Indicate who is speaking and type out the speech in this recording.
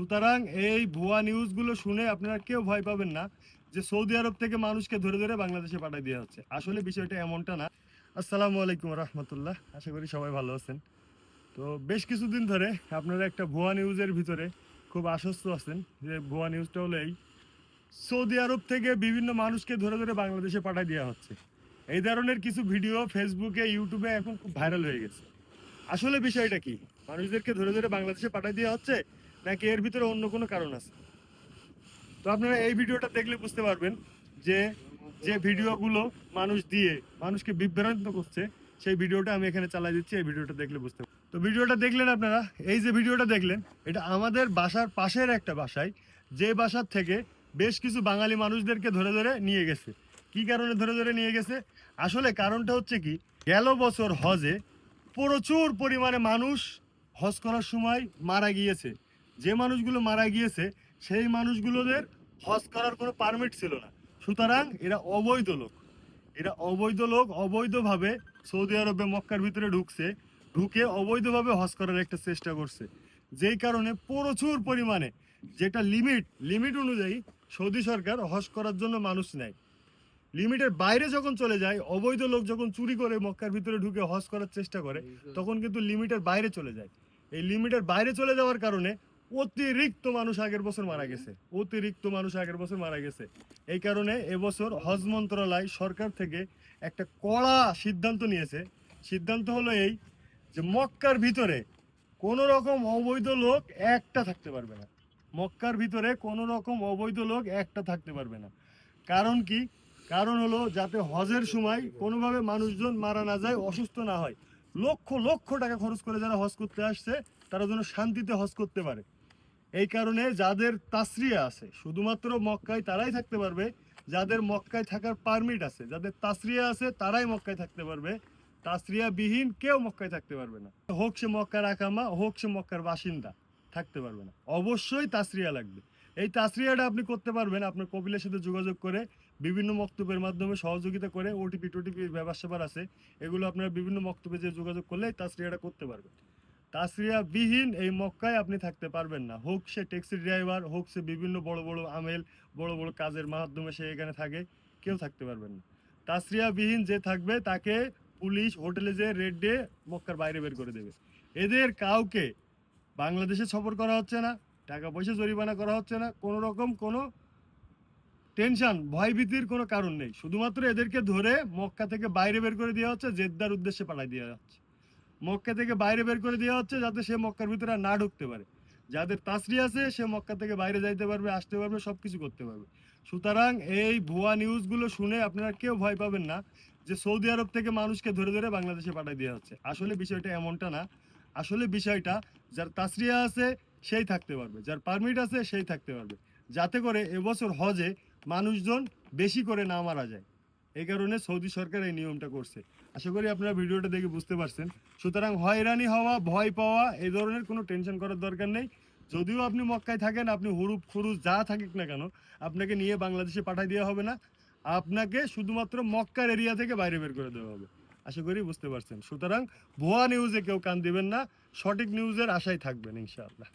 Speaker 1: সুতরাং এই ভুয়া নিউজগুলো শুনে আপনারা কেউ ভয় পাবেন না যে সৌদি আরব থেকে মানুষকে ধরে ধরে বাংলাদেশে পাঠিয়ে দেওয়া হচ্ছে। আসলে বিষয়টা এমনটা না। আসসালামু আলাইকুম রহমতুল্লাহ, আশা করি সবাই ভালো আছেন। তো বেশ কিছুদিন ধরে আপনারা একটা ভুয়া নিউজের ভিতরে খুব আশ্বস্ত আছেন যে ভুয়া নিউজটা হলো এই, সৌদি আরব থেকে বিভিন্ন মানুষকে ধরে ধরে বাংলাদেশে পাঠিয়ে দেওয়া হচ্ছে। এই ধরনের কিছু ভিডিও ফেসবুকে ইউটিউবে এখন খুব ভাইরাল হয়ে গেছে। আসলে বিষয়টা কি? মানুষদেরকে ধরে ধরে বাংলাদেশে পাঠিয়ে দেওয়া হচ্ছে? নাকি এর ভিতরে অন্য কোনো কারণ আছে? তো আপনারা এই ভিডিওটা দেখলে বুঝতে পারবেন যে যে ভিডিওগুলো মানুষ দিয়ে, মানুষকে বিভ্রান্ত করছে, সেই ভিডিওটা আমি এখানে চালাই দিচ্ছি, এই ভিডিওটা দেখলে বুঝতে তো ভিডিওটা দেখলেন আপনারা? এই যে ভিডিওটা দেখলেন, এটা আমাদের বাসার পাশের একটা বাসায়, যে বাসার থেকে বেশ কিছু বাঙালি মানুষদেরকে ধরে ধরে নিয়ে গেছে। কি কারণে ধরে ধরে নিয়ে গেছে? আসলে কারণটা হচ্ছে কি, গেল বছর হজে প্রচুর পরিমাণে মানুষ হজ করার সময় মারা গিয়েছে। যে মানুষগুলো মারা গিয়েছে, সেই মানুষগুলোদের হজ করার কোনো পারমিট ছিল না। সুতরাং এরা অবৈধ লোক। এরা অবৈধ লোক অবৈধভাবে সৌদি আরবে মক্কার ভিতরে ঢুকছে, ঢুকে অবৈধভাবে হজ করার একটা চেষ্টা করছে। যেই কারণে প্রচুর পরিমাণে যেটা লিমিট লিমিট অনুযায়ী সৌদি সরকার হজ করার জন্য মানুষ নেয়। লিমিটের বাইরে যখন চলে যায়, অবৈধ লোক যখন চুরি করে মক্কার ভিতরে ঢুকে হজ করার চেষ্টা করে, তখন কিন্তু লিমিটের বাইরে চলে যায়। এই লিমিটের বাইরে চলে যাওয়ার কারণে অতিরিক্ত মানুষ আগের বছর মারা গেছে। অতিরিক্ত মানুষ আগের বছর মারা গেছে। এই কারণে এবছর হজ মন্ত্রণালয় সরকার থেকে একটা কড়া সিদ্ধান্ত নিয়েছে। সিদ্ধান্ত হলো এই যে মক্কার ভিতরে কোনো রকম অবৈধ লোক একটা থাকতে পারবে না। মক্কার ভিতরে কোনো রকম অবৈধ লোক একটা থাকতে পারবে না। কারণ কি? কারণ হলো যাতে হজের সময় কোনোভাবে মানুষজন মারা না যায়, অসুস্থ না হয়। লক্ষ লক্ষ টাকা খরচ করে যারা হজ করতে আসছে, তারা যেন শান্তিতে হজ করতে পারে। এই কারণে যাদের তাসরিয়া আছে, শুধুমাত্র মক্কায় তারাই থাকতে পারবে, যাদের মক্কায় থাকার পারমিট আছে, যাদের তাসরিয়া আছে তারাই মক্কায় থাকতে পারবে তাসরিয়া বিহীন কেউ মক্কায় থাকতে পারবে না। হোক সে মক্কার আকামা, হোক সে মক্কার বাসিন্দা, থাকতে পারবে না। অবশ্যই তাসরিয়া লাগবে। এই তাসরিয়াটা আপনি করতে পারবেন আপনার কপিলের সাথে যোগাযোগ করে, বিভিন্ন মক্তবের মাধ্যমে সহযোগিতা করে ওটিপি টোটিপি ব্যবসা আছে, এগুলো আপনারা বিভিন্ন মক্তব্যে যে যোগাযোগ করলে তাসরিয়াটা করতে পারবেন। তাসরিয়া বিহীন এই মক্কায় আপনি থাকতে পারবেন না। হোক সে ট্যাক্সি ড্রাইভার, হোক সে বিভিন্ন বড় বড় আমেল, বড় বড় কাজের মাধ্যমে সে এখানে থাকে, কেউ থাকতে পারবেন না। তাসরিয়া বিহীন যে থাকবে, তাকে পুলিশ হোটেলে যে রেড ডে মক্কার বাইরে বের করে দেবে। এদের কাউকে বাংলাদেশে সফর করা হচ্ছে না টাকা পয়সা জরিমানা করা হচ্ছে না, কোনো রকম কোনো টেনশন, ভয়ভীতির কোনো কারণ নেই। শুধুমাত্র এদেরকে ধরে মক্কা থেকে বাইরে বের করে দেওয়া হচ্ছে, জেদ্দার উদ্দেশ্যে পাঠাই দেওয়া হচ্ছে। মক্কা থেকে বাইরে বের করে দেওয়া হচ্ছে যাতে সে মক্কার ভিতরে না ঢুকতে পারে। যাদের তাসরি আছে, সে মক্কা থেকে বাইরে যাইতে পারবে, আসতে পারবে সব কিছু করতে পারবে। সুতরাং এই ভুয়া নিউজগুলো শুনে আপনারা কেউ ভয় পাবেন না যে সৌদি আরব থেকে মানুষকে ধরে ধরে বাংলাদেশে পাঠিয়ে দেওয়া হচ্ছে। আসলে বিষয়টা এমনটা না। আসলে বিষয়টা, যার তাসরিয়া আছে, সেই থাকতে পারবে। যার পারমিট আছে, সেই থাকতে পারবে। যাতে করে এবছর হজে মানুষজন বেশি করে না মারা যায়। এই কারণে সৌদি সরকার এই নিয়মটা করছে। আশা করি আপনারা ভিডিওটা দেখে বুঝতে পারছেন। সুতরাং হয়রানি হওয়া, ভয় পাওয়া, এই ধরনের কোনো টেনশন করার দরকার নেই। যদিও আপনি মক্কায় থাকেন, আপনি হুরুপ, খুরুজ যা থাকুক না কেন, আপনাকে নিয়ে বাংলাদেশে পাঠিয়ে দেওয়া হবে না। আপনাকে শুধুমাত্র মক্কার এরিয়া থেকে বাইরে বের করে দেওয়া হবে। আশা করি বুঝতে পারছেন। সুতরাং ভুয়া নিউজে কেউ কান দিবেন না, সঠিক নিউজের আশায় থাকবেন, ইনশাআল্লাহ।